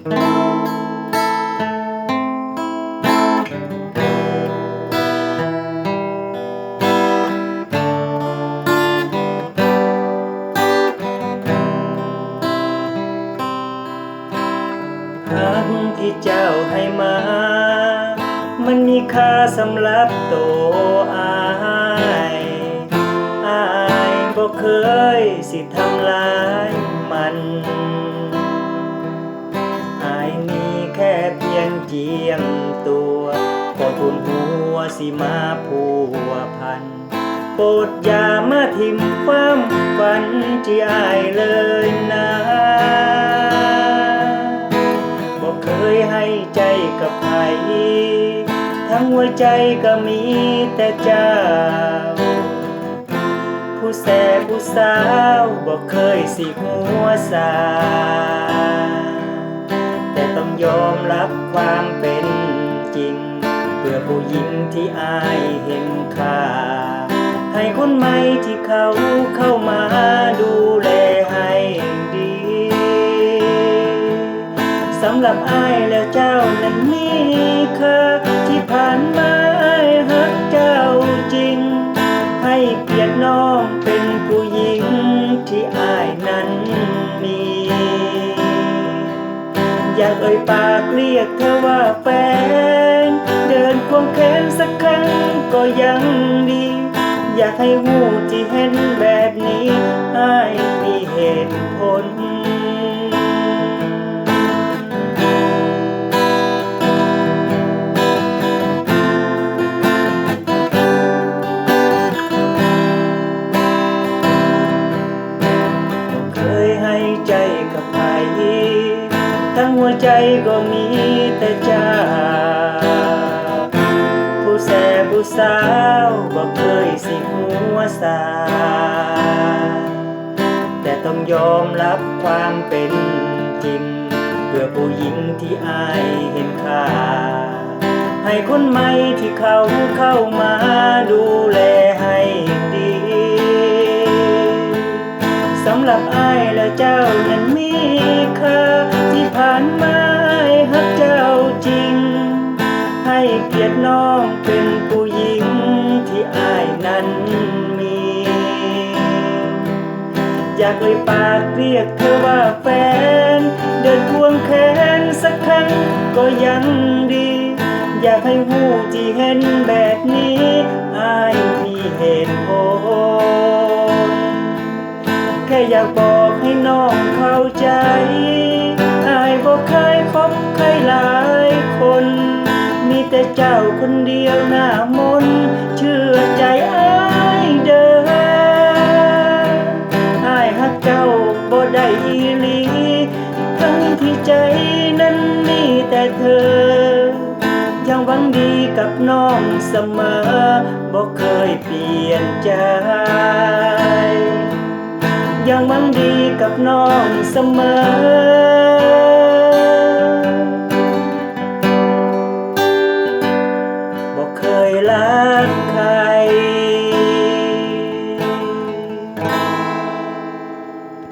หักที่เจ้าให้มา มันมีค่าสำหรับโตอายอายบ่เคยสิทำลายมัน เพียงเจียมตัวก็ทุนหัวสิมาผัวพัน โปรดอย่ามาทิมความฝันที่อายเลยนะบอกเคยให้ใจกับใครทั้งหัวใจก็มีแต่เจ้า ผู้แสบผู้สาวบอกเคยสิหัวสา ยอมรับความเป็นจริง เพื่อผู้หญิงที่อายเห็นค่า ให้คนใหม่ที่เขาเข้ามาดูแลให้ดีสำหรับอายแล้วเจ้านั้นมีค่าที่ผ่านมาอายฮักเจ้าจริง ให้เกียรติน้องเป็น อยากเอ่ยปากเรียกเธอว่าแฟน เดินควงแขนสักครั้งก็ยังดี อยากให้หูที่เห็นแบบนี้อายมีเหตุผลเคยให้ใจกับใครทั้ง หัวใจก็มีแต่เจ้า ผู้แสบผู้สาวบอกเคยสิหัวสา แต่ต้องยอมรับความเป็นจริง เพื่อผู้หญิงที่อายเห็นค่า ให้คนใหม่ที่เขาเข้ามาดูแลให้ดีสำหรับอายและเจ้านั้นมีค่าานมาอายฮักเจ้าจริง ให้เกียรติน้องเป็นผู้หญิงที่อายนั้นมี อยากเอ่ยปากเรียกเธอว่าแฟน เดินควงแขนสักครั้งก็ยังดี อยากให้หูที่เห็นแบบนี้อายมีเหตุผลแค่อยากบอก คบใครหลายคน มีแต่เจ้าคนเดียวหน้ามนเชื่อใจอายเด้ออายฮักเจ้าบ่ได้อีหลีทั้งที่ใจนั้นมีแต่เธอ ยังหวังดีกับน้องเสมอบอกเคยเปลี่ยนใจยังหวังดีกับน้องเสมอ lời lát khai